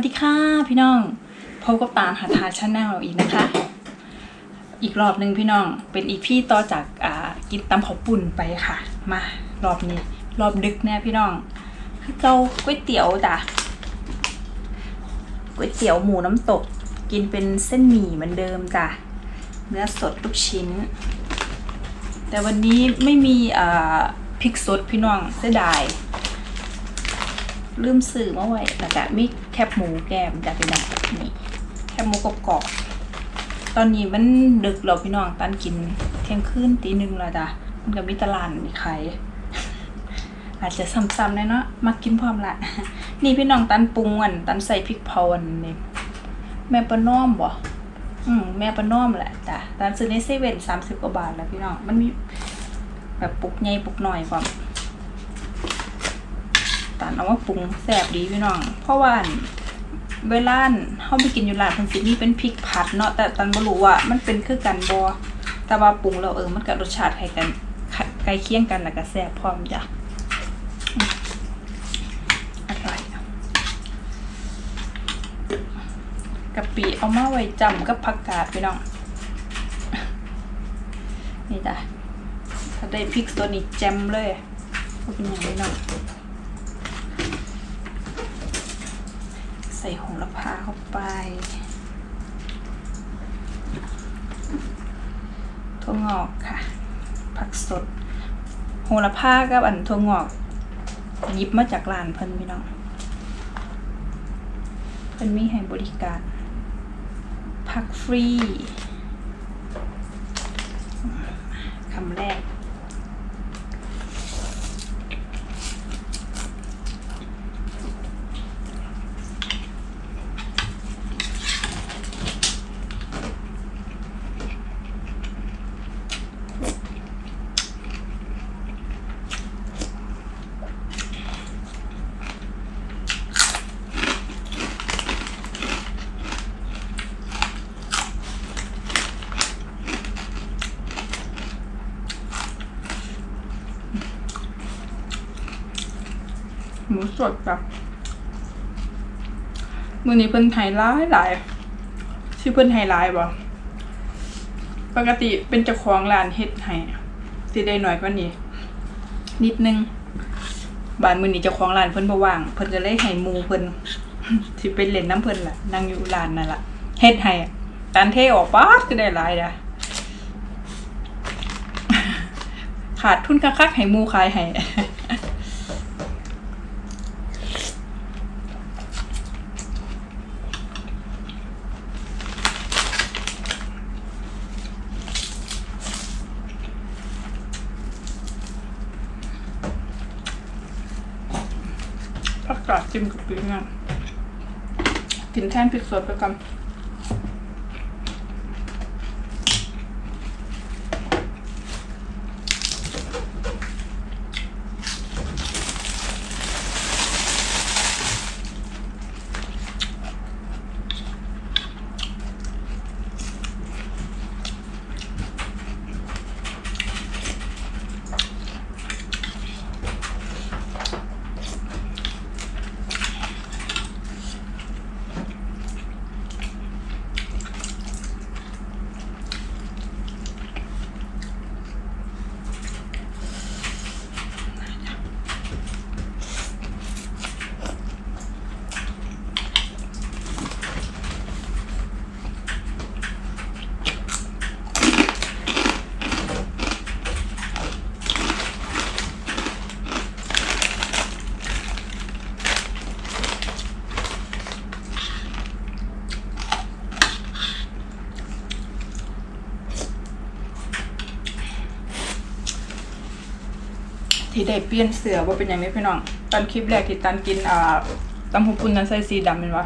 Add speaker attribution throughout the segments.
Speaker 1: วัสดีค่ะพี่น้องพบกับตามหาทาชาแนลอีกนะคะ อีกรอบหนึ่งพี่น้องเป็นอีพี่ต่อจากอ่ากินตำข้าวปุ่นไปค่ะ มารอบนี้ รอบดึกแน่พี่น้องคือเกาก๋วยเตี๋ยวจ้ะก๋วยเตี๋ยวหมูน้ำตก กินเป็นเส้นหมี่เหมือนเดิมจ้ะเนื้อสดลูกชิ้น แต่วันนี้ไม่มีอ่าพริกสดพี่น้องเสียดาย ลืมสื่อมาไว้แล้วก็มีแคบหมูแก้มจากพี่น้องนี่แคบหมูกรอบๆตอนนี้มันดึกแล้วพี่น้องตันกินเที่ยงคืนตีหนึ่งแล้วจ้ะมันก็มีตลาดมีขายอาจจะซ้ำๆเลยเนาะมากินพร้อมละนี่พี่น้องตันปรุงอันตันใส่พริกเผาอันนี้แม่ประนอมบ่อืมแม่ประนอมแหละจ้ะตันซื้อในเซเว่นสามสิบกว่าบาทแล้วพี่น้องมันมีแบบปุกใหญ่ปุกหน่อยความ ตานเอาว่าปรุงแซ่บดีพี่น้อง เพราะว่าเวลานเฮาไปกินอยู่ร้านเพิ่นสิมีเป็นพริกผัดเนาะแต่ตันบ่รู้ว่ามันเป็นคือกันบ่แต่ว่าปรุงแล้วเออมันก็รสชาติคล้ายกันใกล้เคียงกันแล้วก็แซ่บพร้อมจ้ะอืมอร่อยกะปิเอามาไว้จำกับผักกาดพี่น้อง นี่จ้ะถ้าได้พริกตัวนี้แจ่มเลยก็เป็นอย่างนี้เนาะ ใส่โหระพาเข้าไปถั่วงอกค่ะ ผักสด โหระพากับอันถั่วงอกยิบมาจากร้านเพิ่นพี่น้อง เพิ่นมีให้บริการ ผักฟรีคำแรก หมู สดจ้ะมือนี้เพิ่นไฮไลท์หลายชื่อเพิ่นไฮไลท์บ่ปกติเป็นเจ้าของร้านเฮ็ดให้สิได้หน่อยกว่านี้นิดนึงบ้านมือนี้เจ้าของร้านเพิ่นบ่ว่างเพิ่นก็เลยให้หมูเพิ่นสิไปเล่นน้ำเพิ่นล่ะนั่งอยู่ร้านนั่นล่ะเฮ็ดให้ตันเทออกป๊าดก็ได้หลายจ้ะขาดทุนคักๆให้หมูขายให้ จิ้มกับพริกเนี่ยกินแทนพริกสดไปกัน ได้เปลี่ยนเสือว่าเป็นอย่างนี้พี่น้องตอนคลิปแรกที่ตันกินอ่าตำหูปุนนั้นใส่สีดำเป็นวะ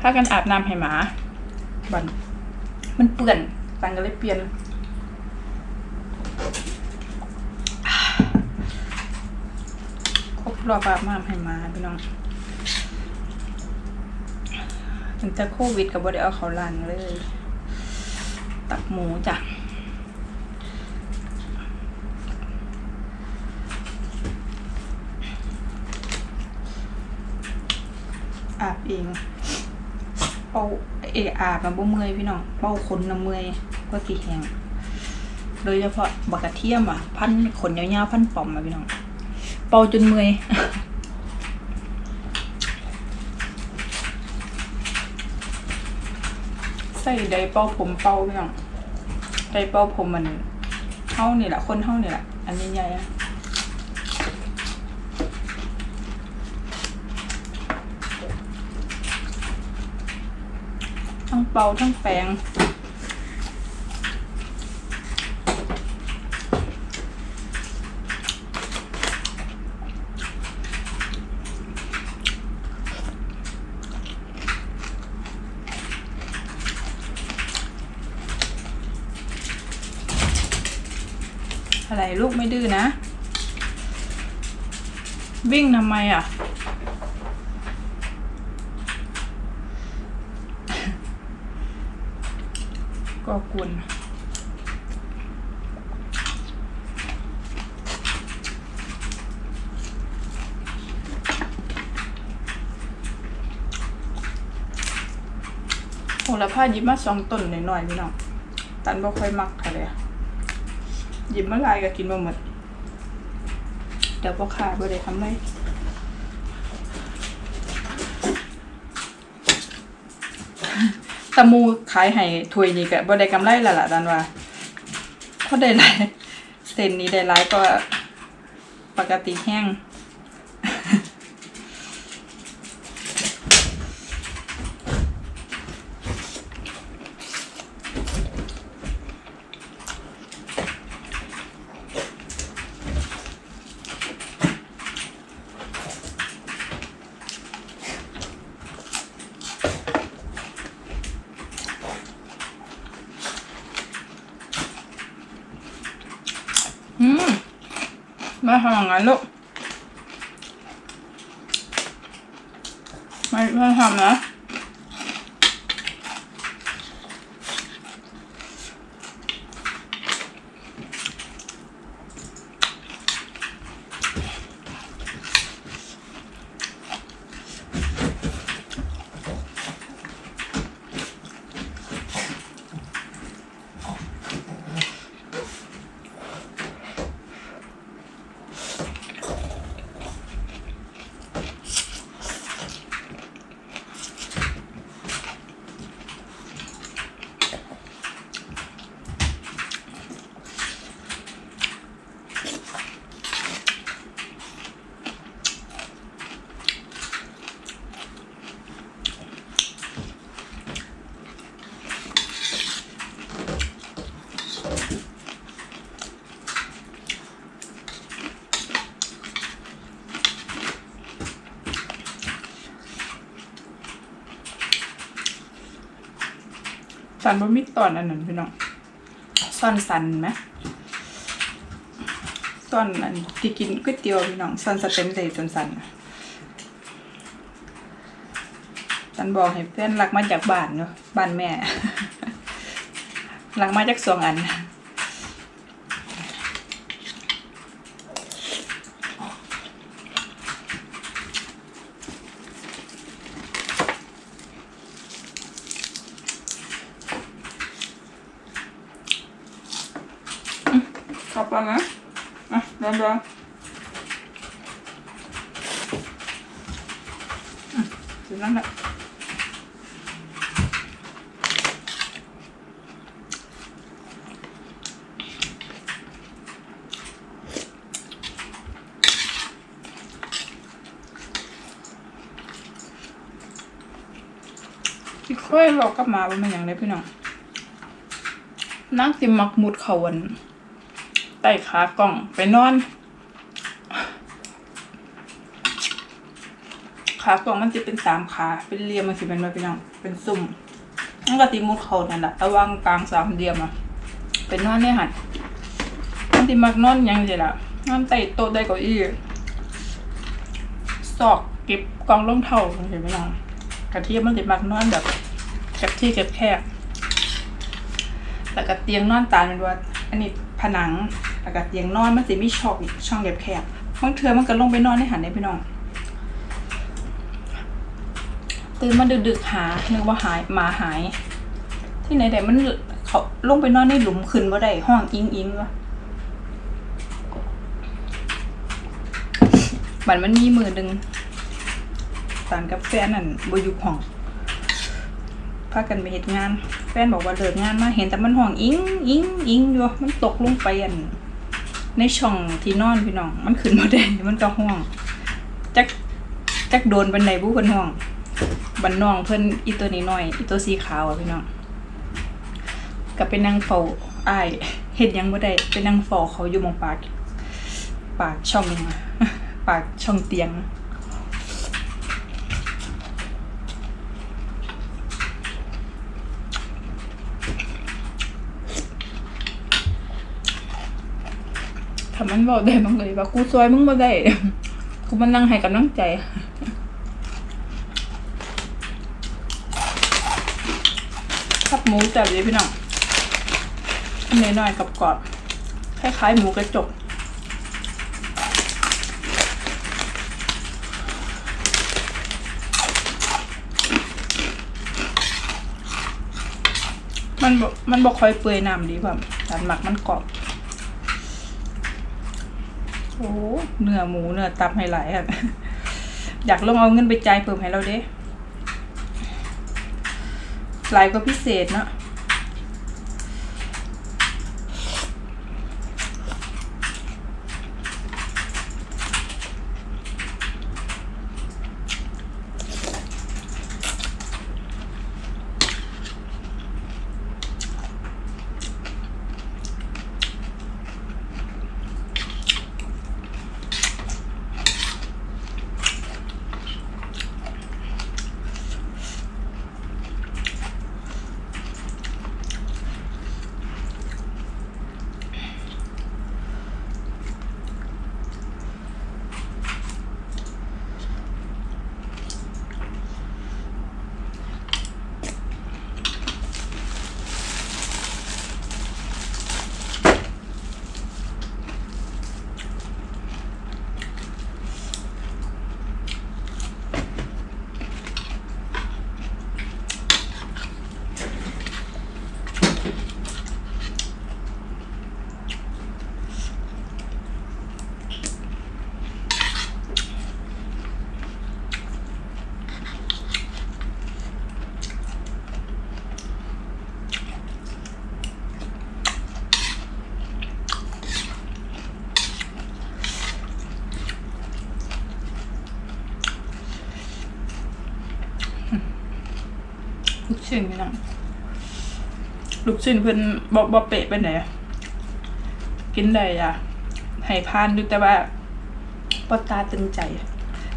Speaker 1: ถ้ากันอาบน้ำให้หมา บัน มันเปื่อนตันก็เลยเปลี่ยนครบรอบอาบน้ำให้หมาพี่น้องถึงจะโควิดกับบ่ได้เอาเขาลันเลย ตักหมูจ้ะ อาบ เองเป่าเออาบมันบ่เมื่อยพี่น้องเป่าขนน้ำเมื่อยก็สิแหงโดยเฉพาะบักกระเทียมอะ พันขนยาวๆพันป่อมอะพี่น้อง เป่าจนเมื่อยใส่ไดร์เป่าผมเป่าพี่น้องไดร์เป่าผมมันเท่านี่แหละคนเท่านี่แหละอันใหญ่ๆอะ เป่าทั้งแปรงอะไรลูกไม่ดื้อนะ วิ่งทำไมอะ ก็กวนโหระพาหยิบมาสองต้นหน่อยๆพี่น้องตันบ่ค่อยมักค่ะเลยหยิบมาลายก็กินบ่หมดเดี๋ยวพ่อขาบ่ได้ทำไร ตะมูขายให้ถ้วยนี่ก็บ่ได้กำไรและล่ะดันว่าเขาได้หลายเส้นนี้ได้หลายก็ปกติแห้ง ม่ทำอย่างนั้นลูกไม่ไม่ทำนะ สันบ่มีตอนอันนั้นพี่น้องซ่อนสันไหมต่อนอันที่กินก๋วยเตี๋ยวพี่น้องซ่อนสเต็มเลยจนสันน่ะสันบอกให้เพื่อนรักมาจากบ้านเนาะบ้านแม่รักมาจากสวงอัน ขับไปนะอะเดินเดินอืมถึงนั่นแหละที่ค่อยเรากลับมาเป็นอย่างไรพี่น้องนั่งติมักมุดเขาวัน ต้ขากล่องไปนอนขากล่องมันจะเป็นสามขา เป็นเหลี่ยมมันสิเป็นมาเป็นยังเป็นซุ่มนั่นก็ตีมุดเขานั่นแหละระว่างกลางสามเหลี่ยมอะเป็นนอนเนี่ยหัดมันติมักนอนยังสิล่ะนอนใต้โต๊ะได้เก้าอี้ซอกเก็บกองรองเท้าเห็นไหมน้องกระเทียมมันติมักนอนแบบกับที่เก็บแคบแล้วก็เตียงนอนตาเป็นว่าอันนี้ ผนังแล้วก็เตียงนอนมันสิมีช่องช่องแคบๆห้องเธอมันก็ลงไปนอนในหันได้พี่น้องตื่นมาดึกๆหานึกว่าหายหมาหาย ที่ไหนแต่มันเขาลงไปนอนในหลุมขึ้นบ่ได้ห้องอิงอิงวะบัดมันมีมือหนึ่งตานกับแฟนนั่นบอยู่ห้องพากันไปเหตุงาน ฟนบอกว่าเลิกงานมาเห็นแต่มันห้องอิงอิงอิงอยู่มันตกลงไปอันในช่องที่นอนพี่น้อง มันขึ้นมาได้มันก็ห้องจักจักโดนบันไดบุ้เพิ่นห้องบันน้องเพิ่นอีตัวนี้หน้อยอีตัวสีขาวอะพี่น้องก็ไปนั่งเฝ้าอ้ายเฮ็ดหยังบ่ได้ไปนั่งเฝ้าเขาอยู่มองปาก ปากช่องปากช่องเตียง ถ้ามันบอกได้บ้างเลยว่ากูซวยมึงบ่ได้กูมันนั่งให้กำลังใจขับหมูแซ่บเลยพี่น้องอันน้อยๆกับกรอบคล้ายๆหมูกระจกมันมันบอกคอยเปื่อยน้ำดีแบบแต่หมักมันกรอบ โอ้เนื้อหมูเนื้อตับให้หลายอะอยากลองเอาเงินไปจ่ายเพิ่มให้เราเด้หลายก็พิเศษเนาะ ลูกชิ้นพี่น้องลูกชิ้นเพิ่นบ่บ่เปะไปไหนอะกินได้อะให้พานดูแต่ว่าปอตาตึงใจ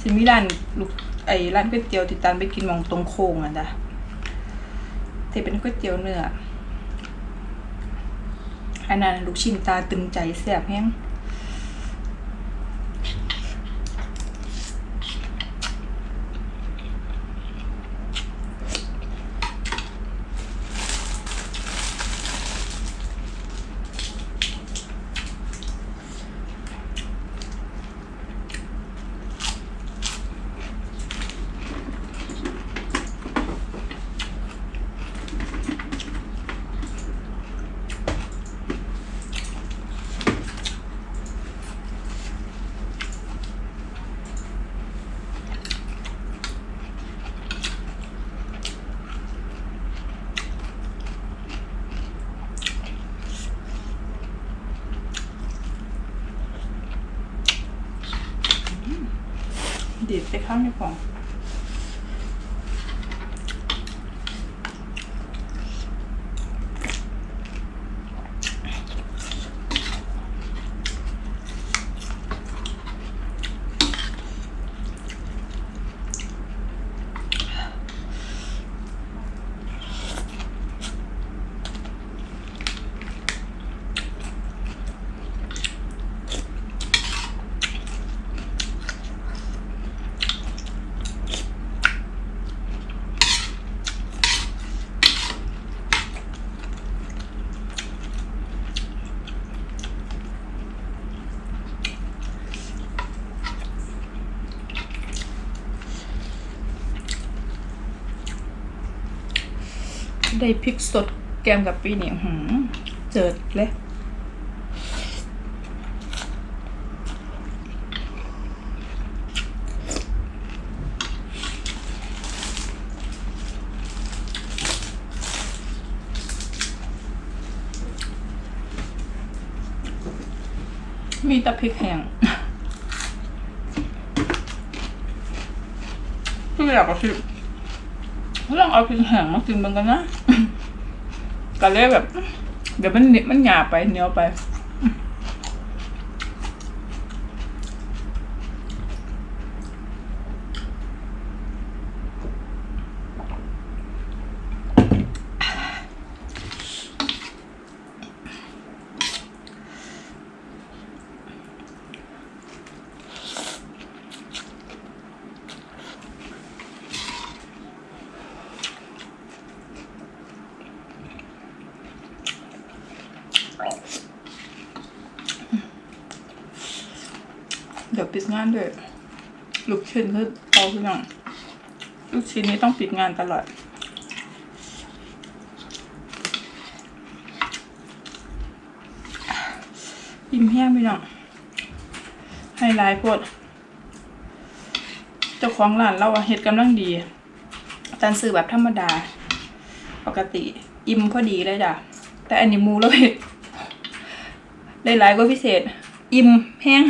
Speaker 1: สิมีร้านลูกไอ้ร้านก๋วยเตี๋ยวที่ตานไปกินมองตรงโค้งอะจ้ะที่เป็นก๋วยเตี๋ยวเนื้ออันนั้นลูกชิ้นตาตึงใจแซ่บแฮง ดีดไปเข้าในฟอง ได้พริกสดแกมกับปีนี่หือเจิดเลยมีแต่พริกแห้งที่อยากกระชิบลองเอาพริกแห้งมากินมันกันนะ ก็เลยแบบ เดี๋ยวมันมันหยาบไปเหนียวไป ปิดงานด้วยลูกชิ้นคือเอาขึ้นอย่างลูกชิ้นนี้ต้องปิดงานตลอดยิ้มแห้งไปหน่อยไฮไลท์พดเจ้าของร้านเราเฮ็ดกำลังดีตันซื้อแบบธรรมดา ปกติอิ่มพอดีเลยจ้ะแต่อันนี้มูแล้วเฮ็ดหลายก็พิเศษ อิ่มแห้ง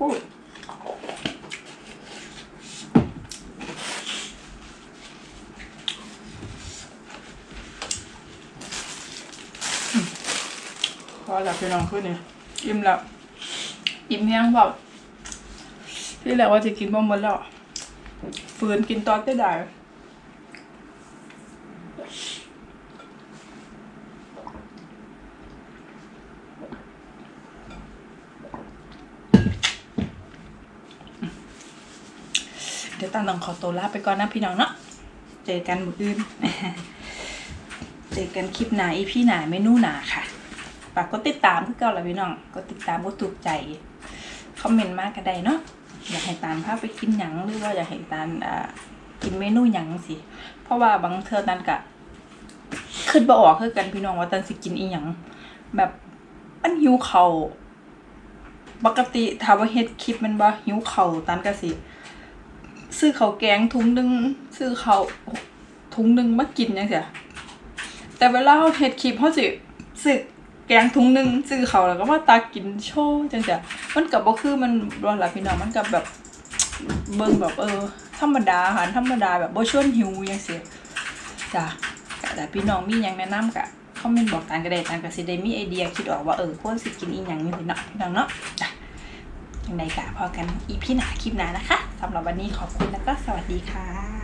Speaker 1: กุ้งพอแล้วพี่น้องขึ้นนี่อิ่มแล้วอิ่มแห้งเปล่าที่แหละว่าจะกินบ่หมดแล้วฝืนกินตอนได้ได้ เดี๋ยวตาลองขอตัวลาไปก่อนนะพี่น้องเนาะเจอกันมื้ออื่นเจอกันคลิปหนาอีพี่หนาเมนูหนาค่ะฝากกดติดตามคือเก่าละพี่น้องกดติดตามกดถูกใจคอมเมนต์มากก็ได้เนาะอยากให้ตาลพาไปกินหยังหรือว่าอยากให้ตาลอ่ากินเมนูหยังสิเพราะว่าบางเทอตาลกะขึ้นบ่ออกคือกันพี่น้องว่าตาลสิกินอีหยังแบบมันหิวเขาวปกติถามว่าเฮ็ดคลิปมันบ่หิวเข่าตาลก็สิ ซื้อเขาวแกงถุงหนึงซื้อเขาวถุงหนึงมากินจังซี่แต่เวลาเฮาเฮ็ดคลิปเฮาสิซื้อแกงถุงหนึงซื้อเขาวแล้วก็มาตักกินโชว์จังซี่มันก็บ่คือมันบ่ล่ะพี่น้องมันก็แบบเบิ่งแบบเออ ธรรมดาอาหารธรรมดาแบบบ่ชวนหิวจังซี่จ้ะแต่พี่น้องมีหยังแนะนำก็คอมเมนต์บอกกันก็ได้กันก็สิได้มีไอเดียคิดออกว่าเออควรสิกินอีหยังจังซี่เนาะพี่น้องเนาะจ้ะ ยังไงกะพอกันอีพี่หนาคลิปหนานะคะสำหรับวันนี้ขอบคุณแล้วก็สวัสดีค่ะ